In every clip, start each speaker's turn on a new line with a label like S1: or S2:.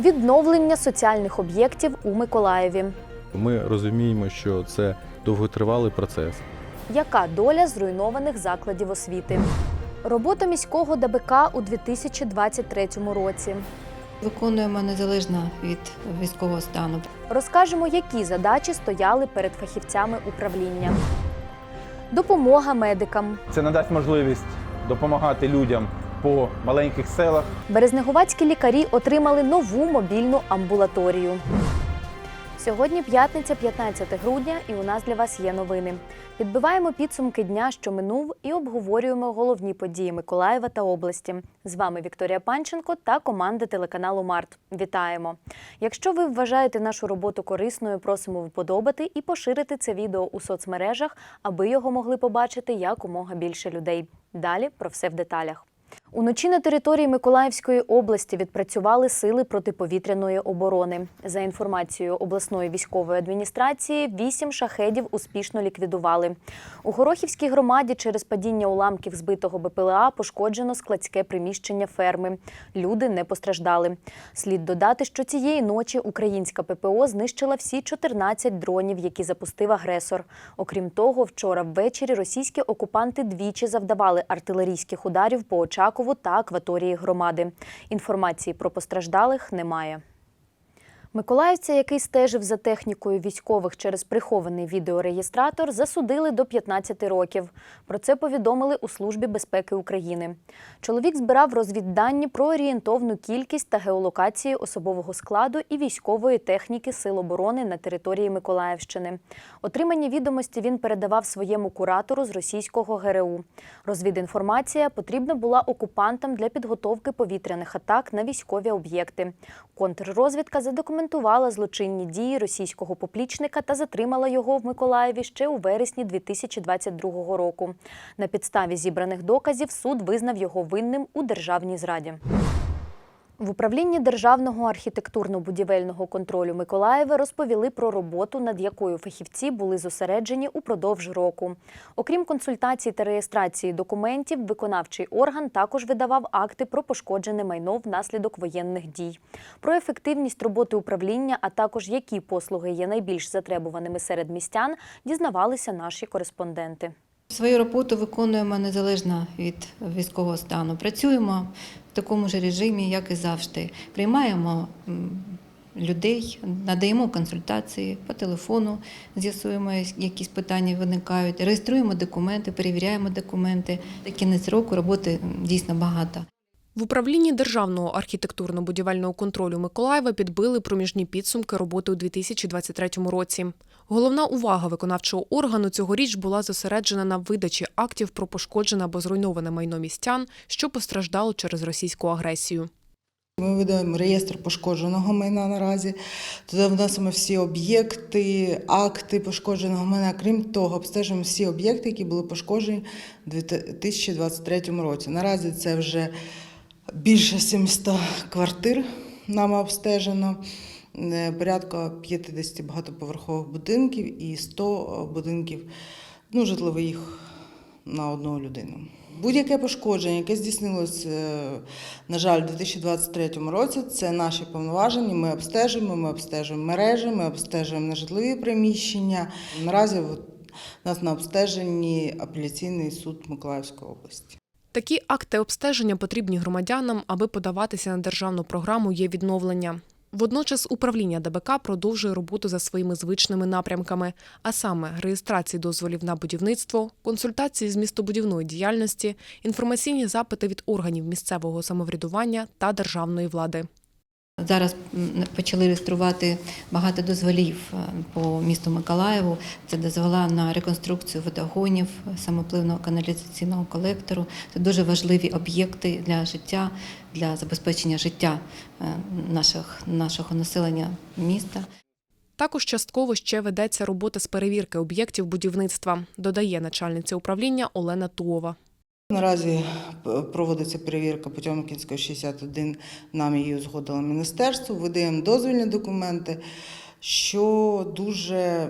S1: Відновлення соціальних об'єктів у Миколаєві.
S2: Ми розуміємо, що це довготривалий процес.
S1: Яка доля зруйнованих закладів освіти? Робота міського ДБК у 2023 році.
S3: Виконуємо незалежно від військового стану.
S1: Розкажемо, які задачі стояли перед фахівцями управління. Допомога медикам.
S4: Це надасть можливість допомагати людям по маленьких селах.
S1: Березнегувацькі лікарі отримали нову мобільну амбулаторію. Сьогодні п'ятниця, 15 грудня, і у нас для вас є новини. Підбиваємо підсумки дня, що минув, і обговорюємо головні події Миколаєва та області. З вами Вікторія Панченко та команда телеканалу Март. Вітаємо! Якщо ви вважаєте нашу роботу корисною, просимо вподобати і поширити це відео у соцмережах, аби його могли побачити якомога більше людей. Далі про все в деталях. Уночі на території Миколаївської області відпрацювали сили протиповітряної оборони. За інформацією обласної військової адміністрації, вісім шахедів успішно ліквідували. У Горохівській громаді через падіння уламків збитого БПЛА пошкоджено складське приміщення ферми. Люди не постраждали. Слід додати, що цієї ночі українська ППО знищила всі 14 дронів, які запустив агресор. Окрім того, вчора ввечері російські окупанти двічі завдавали артилерійських ударів по Очакову та акваторії громади. Інформації про постраждалих немає. Миколаївця, який стежив за технікою військових через прихований відеореєстратор, засудили до 15 років. Про це повідомили у Службі безпеки України. Чоловік збирав розвіддані про орієнтовну кількість та геолокації особового складу і військової техніки Сил оборони на території Миколаївщини. Отримані відомості він передавав своєму куратору з російського ГРУ. Розвідінформація потрібна була окупантам для підготовки повітряних атак на військові об'єкти. Контррозвідка задокументувала злочинні дії російського поплічника та затримала його в Миколаєві ще у вересні 2022 року. На підставі зібраних доказів суд визнав його винним у державній зраді. В управлінні державного архітектурно-будівельного контролю Миколаєва розповіли про роботу, над якою фахівці були зосереджені упродовж року. Окрім консультацій та реєстрації документів, виконавчий орган також видавав акти про пошкоджене майно внаслідок воєнних дій. Про ефективність роботи управління, а також які послуги є найбільш затребуваними серед містян, дізнавалися наші кореспонденти.
S3: Свою роботу виконуємо незалежно від військового стану. Працюємо в такому ж режимі, як і завжди. Приймаємо людей, надаємо консультації по телефону, з'ясуємо, якісь питання виникають, реєструємо документи, перевіряємо документи. Кінець року роботи дійсно багато.
S5: В управлінні державного архітектурно-будівельного контролю Миколаєва підбили проміжні підсумки роботи у 2023 році. Головна увага виконавчого органу цьогоріч була зосереджена на видачі актів про пошкоджене або зруйноване майно містян, що постраждало через російську агресію.
S6: Ми ведемо реєстр пошкодженого майна наразі. Туди вносимо всі об'єкти, акти пошкодженого майна. Крім того, обстежуємо всі об'єкти, які були пошкоджені у 2023 році. Наразі це вже більше 700 квартир нами обстежено, е, порядка 50 багатоповерхових будинків і 100 будинків ну, житлових на одну людину. Будь-яке пошкодження, яке здійснилося, е, на жаль, у 2023 році, це наші повноваження. Ми обстежуємо, ми обстежуємо мережі, ми обстежуємо нежитлові приміщення. Наразі у нас на обстеженні апеляційний суд Миколаївської області.
S5: Такі акти обстеження потрібні громадянам, аби подаватися на державну програму є відновлення. Водночас управління ДБК продовжує роботу за своїми звичними напрямками, а саме реєстрації дозволів на будівництво, консультації з містобудівної діяльності, інформаційні запити від органів місцевого самоврядування та державної влади.
S3: Зараз почали реєструвати багато дозволів е, по місту Миколаєву. Це дозвола на реконструкцію водогонів, самопливного каналізаційного колектору. Це дуже важливі об'єкти для життя, для забезпечення життя е, наших, нашого населення міста.
S5: Також частково ще ведеться робота з перевірки об'єктів будівництва, додає начальниця управління Олена Туова.
S6: Наразі проводиться перевірка Потьомкінської 61, нам її узгодило міністерство, видаємо дозвільні документи, що дуже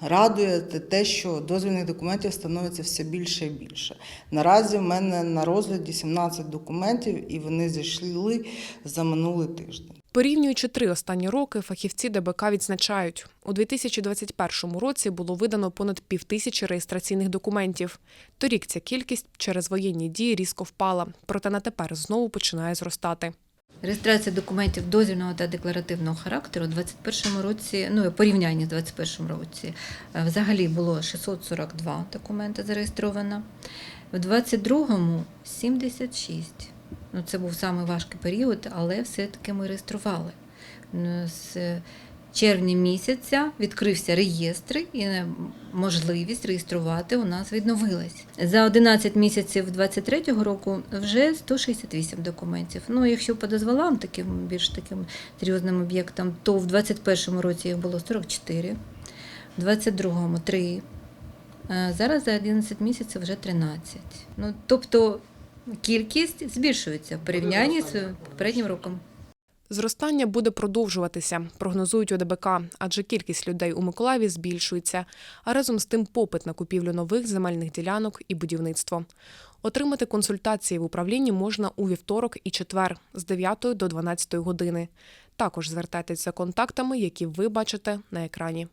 S6: радує те- що дозвільних документів становиться все більше і більше. Наразі в мене на розгляді 17 документів, і вони зайшли за минулий тиждень.
S5: Порівнюючи три останні роки, фахівці ДБК відзначають, у 2021 році було видано понад півтисячі реєстраційних документів. Торік ця кількість через воєнні дії різко впала, проте на тепер знову починає зростати.
S3: Реєстрація документів дозвільного та декларативного характеру у 2021 році, ну порівнянні з 2021 році, е, взагалі було 642 документи зареєстровано. В 2022 – 76. Ну, це був самий важкий період, але все-таки ми реєстрували. Ну, З червня місяця відкрився реєстр і можливість реєструвати у нас відновилась. За 11 місяців 2023 року вже 168 документів. Ну, якщо по дозволам, таким більш таким серйозним об'єктам, то в 2021 році їх було 44, в 2022 – 3, Е, Зараз за 11 місяців вже 13. Ну, тобто кількість збільшується в порівнянні з попереднім роком.
S5: Зростання буде продовжуватися, прогнозують ОДБК, адже кількість людей у Миколаєві збільшується, а разом з тим попит на купівлю нових земельних ділянок і будівництво. Отримати консультації в управлінні можна у вівторок і четвер з 9 до 12 години. Також звертайтеся контактами, які ви бачите на екрані.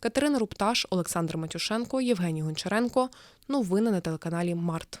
S5: Катерина Рупташ, Олександр Матюшенко, Євгеній Гончаренко. Новини на телеканалі Март.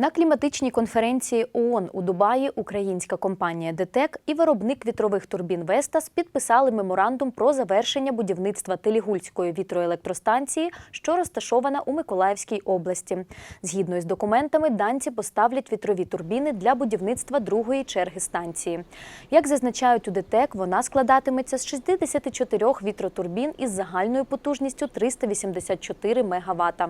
S1: На кліматичній конференції ООН у Дубаї українська компанія ДТЕК і виробник вітрових турбін Вестас підписали меморандум про завершення будівництва Телігульської вітроелектростанції, що розташована у Миколаївській області. Згідно із документами, данці поставлять вітрові турбіни для будівництва другої черги станції. Як зазначають у ДТЕК, вона складатиметься з 64 вітротурбін із загальною потужністю 384 МВт.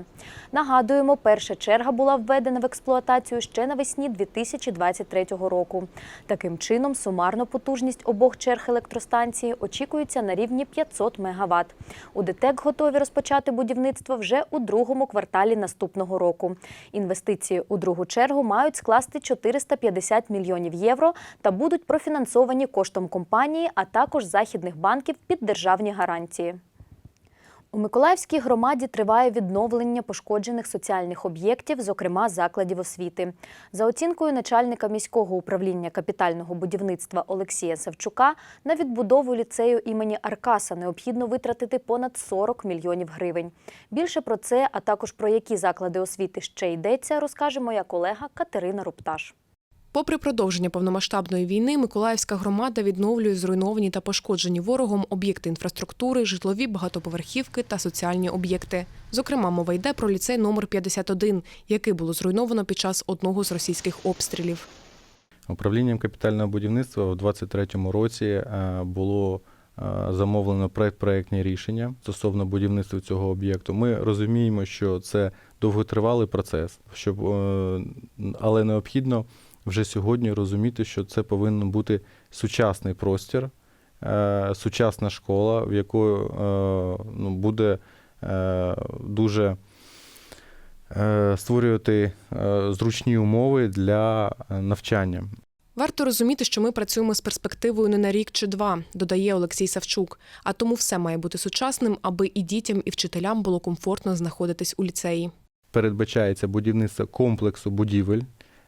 S1: Нагадуємо, перша черга була введена в експлуатацію ще навесні 2023 року. Таким чином, сумарно потужність обох черг електростанції очікується на рівні 500 МВт. У ДТЕК готові розпочати будівництво вже у другому кварталі наступного року. Інвестиції у другу чергу мають скласти 450 мільйонів євро та будуть профінансовані коштом компанії, а також західних банків під державні гарантії. У Миколаївській громаді триває відновлення пошкоджених соціальних об'єктів, зокрема закладів освіти. За оцінкою начальника міського управління капітального будівництва Олексія Савчука, на відбудову ліцею імені Аркаса необхідно витратити понад 40 мільйонів гривень. Більше про це, а також про які заклади освіти ще йдеться, розкаже моя колега Катерина Рупташ.
S5: Попри продовження повномасштабної війни, Миколаївська громада відновлює зруйновані та пошкоджені ворогом об'єкти інфраструктури, житлові багатоповерхівки та соціальні об'єкти. Зокрема, мова йде про ліцей номер 51, який було зруйновано під час одного з російських обстрілів.
S2: Управлінням капітального будівництва у 2023 році е, було е, замовлено предпроектні рішення стосовно будівництва цього об'єкту. Ми розуміємо, що це довготривалий процес, щоб, е, але необхідно вже сьогодні розуміти, що це повинен бути сучасний простір, е, сучасна школа, в якої е, ну, буде е, дуже створювати зручні умови для навчання.
S5: Варто розуміти, що ми працюємо з перспективою не на рік чи два, додає Олексій Савчук. А тому все має бути сучасним, аби і дітям, і вчителям було комфортно знаходитись у ліцеї.
S2: передбачається будівництво комплексу будівель,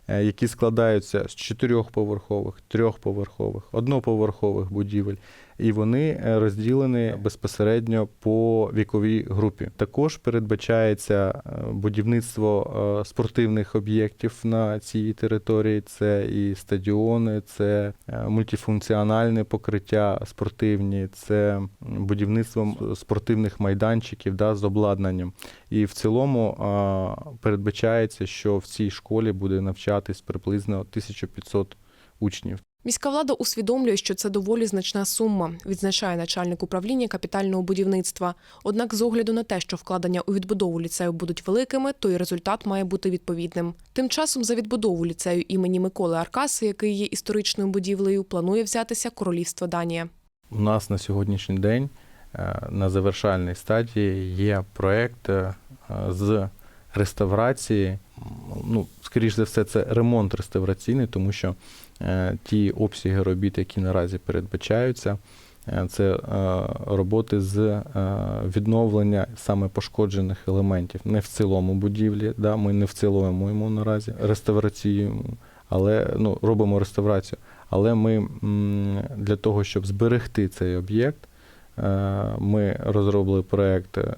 S2: які складаються з чотирьохповерхових, трьохповерхових, одноповерхових будівель, і вони е, розділені безпосередньо по віковій групі. Також передбачається е, будівництво е, спортивних об'єктів на цій території. Це і стадіони, це е, мультифункціональне покриття спортивні, це будівництво спортивних майданчиків да, з обладнанням. І в цілому передбачається, що в цій школі буде навчатись приблизно 1500 учнів.
S5: Міська влада усвідомлює, що це доволі значна сума, відзначає начальник управління капітального будівництва. Однак, з огляду на те, що вкладення у відбудову ліцею будуть великими, то і результат має бути відповідним. Тим часом за відбудову ліцею імені Миколи Аркаси, який є історичною будівлею, планує взятися королівство Данія.
S2: У нас на сьогоднішній день е, на завершальній стадії є проєкт е, з реставрації ну, скоріш за все, це ремонт реставраційний, тому що е, ті обсяги робіт, які наразі передбачаються, е, це е, роботи з відновлення саме пошкоджених елементів. Не в цілому будівлі, да, ми не вцілуємо наразі реставрацію, але ну, робимо реставрацію. Але ми для того, щоб зберегти цей об'єкт, ми розробили проєкт, е,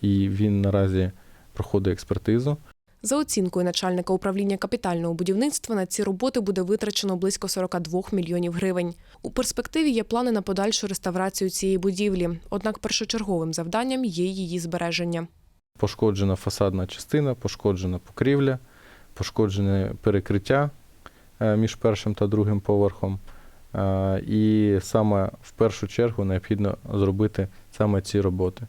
S2: і він наразі проходить експертизу.
S5: За оцінкою начальника управління капітального будівництва на ці роботи буде витрачено близько 42 мільйонів гривень. У перспективі є плани на подальшу реставрацію цієї будівлі. Однак першочерговим завданням є її збереження.
S2: Пошкоджена фасадна частина, пошкоджена покрівля, пошкоджене перекриття е, між першим та другим поверхом. Е, І саме в першу чергу необхідно зробити саме ці роботи.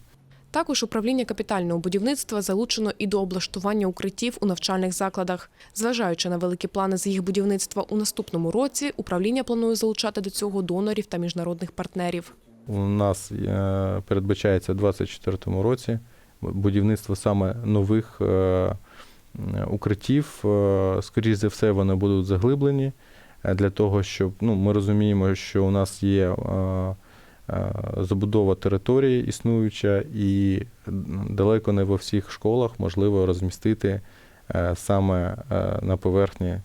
S5: Також управління капітального будівництва залучено і до облаштування укриттів у навчальних закладах. Зважаючи на великі плани з їх будівництва у наступному році, управління планує залучати до цього донорів та міжнародних партнерів.
S2: У нас е, передбачається у 2024 році будівництво саме нових е, укриттів. Е, Скоріше за все, вони будуть заглиблені для того, щоб ну, ми розуміємо, що у нас є забудова території існуюча, і далеко не во всіх школах можливо розмістити е, саме е, на поверхні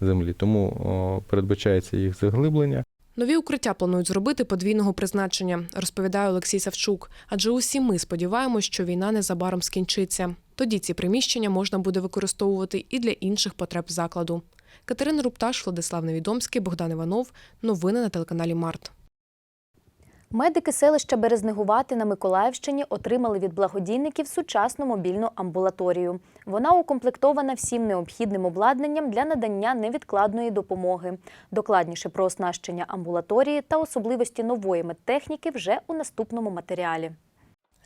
S2: землі. Тому передбачається їх заглиблення.
S5: Нові укриття планують зробити подвійного призначення, розповідає Олексій Савчук. Адже усі ми сподіваємось, що війна незабаром скінчиться. Тоді ці приміщення можна буде використовувати і для інших потреб закладу. Катерина Рупташ, Владислав Невідомський, Богдан Іванов. Новини на телеканалі Март.
S1: Медики селища Березнегувати на Миколаївщині отримали від благодійників сучасну мобільну амбулаторію. Вона укомплектована всім необхідним обладнанням для надання невідкладної допомоги. Докладніше про оснащення амбулаторії та особливості нової медтехніки вже у наступному матеріалі.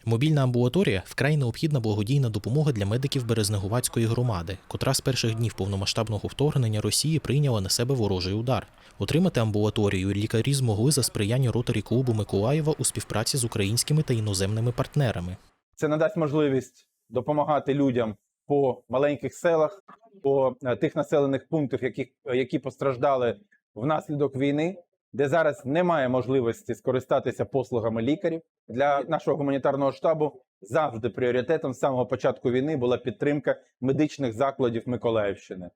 S7: Мобільна амбулаторія вкрай необхідна благодійна допомога для медиків Березнегувацької громади, котра з перших днів повномасштабного вторгнення Росії прийняла на себе ворожий удар. Отримати амбулаторію лікарі змогли за сприяння ротарі клубу Миколаєва у співпраці з українськими та іноземними партнерами.
S4: Це надасть можливість допомагати людям по маленьких селах, по е, тих населених пунктах, які, які постраждали внаслідок війни, де зараз немає можливості скористатися послугами лікарів. Для нашого гуманітарного штабу завжди пріоритетом з самого початку війни була підтримка медичних закладів Миколаївщини.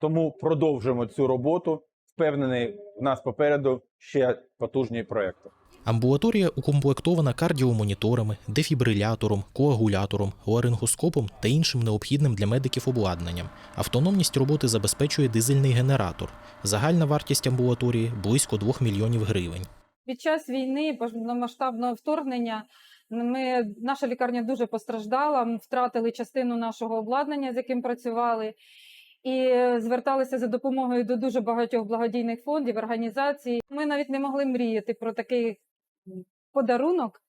S4: Тому продовжуємо цю роботу. Впевнений, в нас попереду ще потужні проекти.
S7: Амбулаторія укомплектована кардіомоніторами, дефібрилятором, коагулятором, ларингоскопом та іншим необхідним для медиків обладнанням. Автономність роботи забезпечує дизельний генератор. Загальна вартість амбулаторії близько 2 мільйонів гривень.
S8: Під час війни повномасштабного вторгнення ми, наша лікарня дуже постраждала. Втратили частину нашого обладнання, з яким працювали, і зверталися за допомогою до дуже багатьох благодійних фондів, організацій. Ми навіть не могли мріяти про такий подарунок,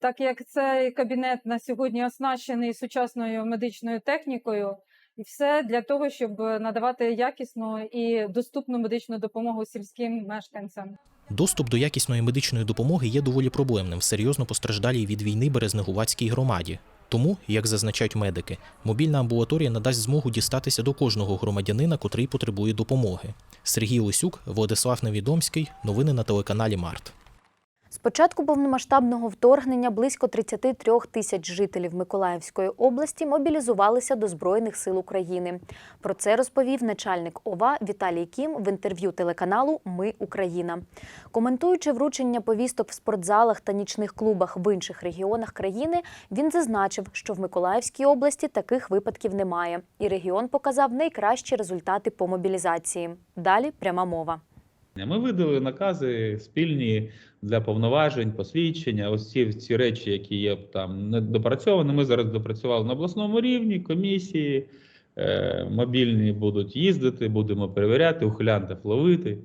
S8: так як цей кабінет на сьогодні оснащений сучасною медичною технікою. І все для того, щоб надавати якісну і доступну медичну допомогу сільським мешканцям.
S7: Доступ до якісної медичної допомоги є доволі проблемним в серйозно постраждалій від війни Березнегувацькій громаді. Тому, як зазначають медики, мобільна амбулаторія надасть змогу дістатися до кожного громадянина, котрий потребує допомоги. Сергій Лисюк, Владислав Невідомський. Новини на телеканалі Март.
S1: З початку повномасштабного вторгнення близько 33 тисяч жителів Миколаївської області мобілізувалися до Збройних сил України. Про це розповів начальник ОВА Віталій Кім в інтерв'ю телеканалу Ми Україна. Коментуючи вручення повісток в спортзалах та нічних клубах в інших регіонах країни, він зазначив, що в Миколаївській області таких випадків немає, і регіон показав найкращі результати по мобілізації. Далі пряма мова.
S9: Ми видали накази спільні для повноважень, посвідчення. Ось ці, ці речі, які є там недопрацьовані. Ми зараз допрацювали на обласному рівні, комісії е, мобільні будуть їздити, будемо перевіряти, ухилянтів ловити.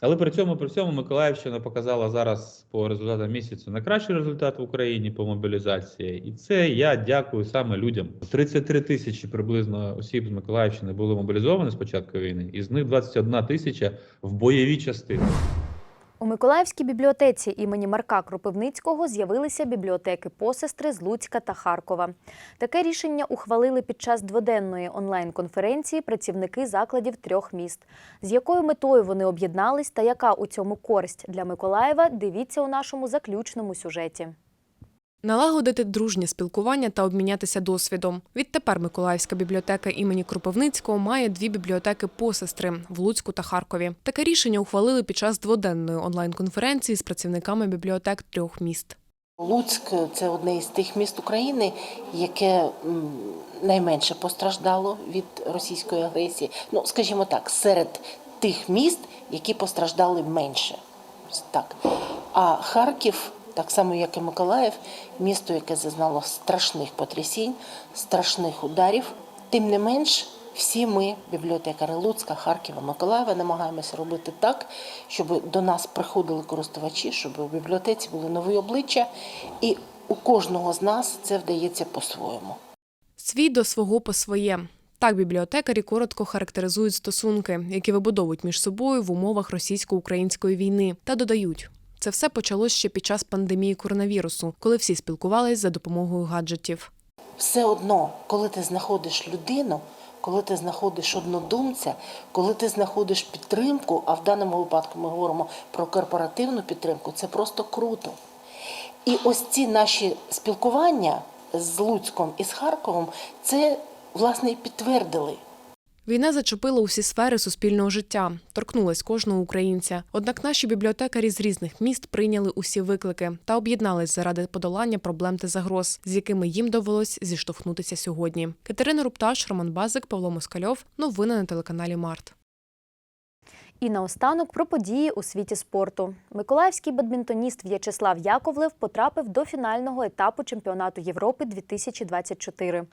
S9: Але при цьому при цьому Миколаївщина показала зараз по результатам місяцю найкращий результат в Україні по мобілізації, і це я дякую саме людям. 33 тисячі приблизно осіб з Миколаївщини були мобілізовані з початку війни, із них 21 тисяча в бойові частини.
S1: У Миколаївській бібліотеці імені Марка Кропивницького з'явилися бібліотеки посестри з Луцька та Харкова. Таке рішення ухвалили під час дводенної онлайн-конференції працівники закладів трьох міст. З якою метою вони об'єднались та яка у цьому користь для Миколаєва, дивіться у нашому заключному сюжеті.
S5: Налагодити дружнє спілкування та обмінятися досвідом. Відтепер Миколаївська бібліотека імені Кропивницького має дві бібліотеки посестри в Луцьку та Харкові. Таке рішення ухвалили під час дводенної онлайн-конференції з працівниками бібліотек трьох міст.
S10: Луцьк це одне із тих міст України, яке найменше постраждало від російської агресії. Ну, скажімо так, серед тих міст, які постраждали менше. Так. А Харків, так само як і Миколаїв, місто, яке зазнало страшних потрясінь, страшних ударів. Тим не менш, всі ми, бібліотекари Луцька, Харкова, Миколаєва, намагаємося робити так, щоб до нас приходили користувачі, щоб у бібліотеці були нові обличчя, і у кожного з нас це вдається по-своєму.
S5: Свій до свого по своє. Так бібліотекарі коротко характеризують стосунки, які вибудовують між собою в умовах російсько-української війни, та додають. Це все почалось ще під час пандемії коронавірусу, коли всі спілкувались за допомогою гаджетів.
S10: Все одно, коли ти знаходиш людину, коли ти знаходиш однодумця, коли ти знаходиш підтримку, а в даному випадку ми говоримо про корпоративну підтримку, це просто круто. І ось ці наші спілкування з Луцьком і з Харковом, це власне і підтвердили.
S5: Війна зачепила усі сфери суспільного життя, торкнулась кожного українця. Однак наші бібліотекарі з різних міст прийняли усі виклики та об'єднались заради подолання проблем та загроз, з якими їм довелось зіштовхнутися сьогодні. Катерина Рупташ, Роман Базик, Павло Москальов. Новини на телеканалі Март.
S1: І наостанок про події у світі спорту. Миколаївський бадмінтоніст В'ячеслав Яковлев потрапив до фінального етапу чемпіонату Європи 2024.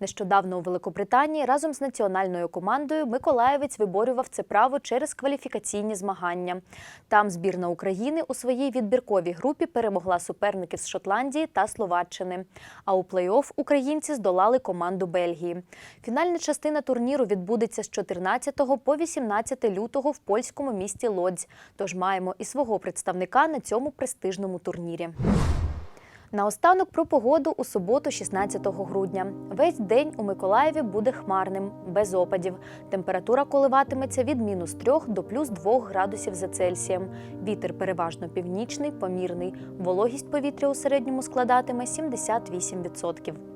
S1: Нещодавно у Великобританії разом з національною командою Миколаєвець виборював це право через кваліфікаційні змагання. Там збірна України у своїй відбірковій групі перемогла суперників з Шотландії та Словаччини. А у плей-офф українці здолали команду Бельгії. Фінальна частина турніру відбудеться з 14 по 18 лютого в польському місті Лодзь. Тож маємо і свого представника на цьому престижному турнірі. Наостанок про погоду у суботу, 16 грудня. Весь день у Миколаєві буде хмарним, без опадів. Температура коливатиметься від мінус 3 до плюс 2 градусів за Цельсієм. Вітер переважно північний, помірний. Вологість повітря у середньому складатиме 78%.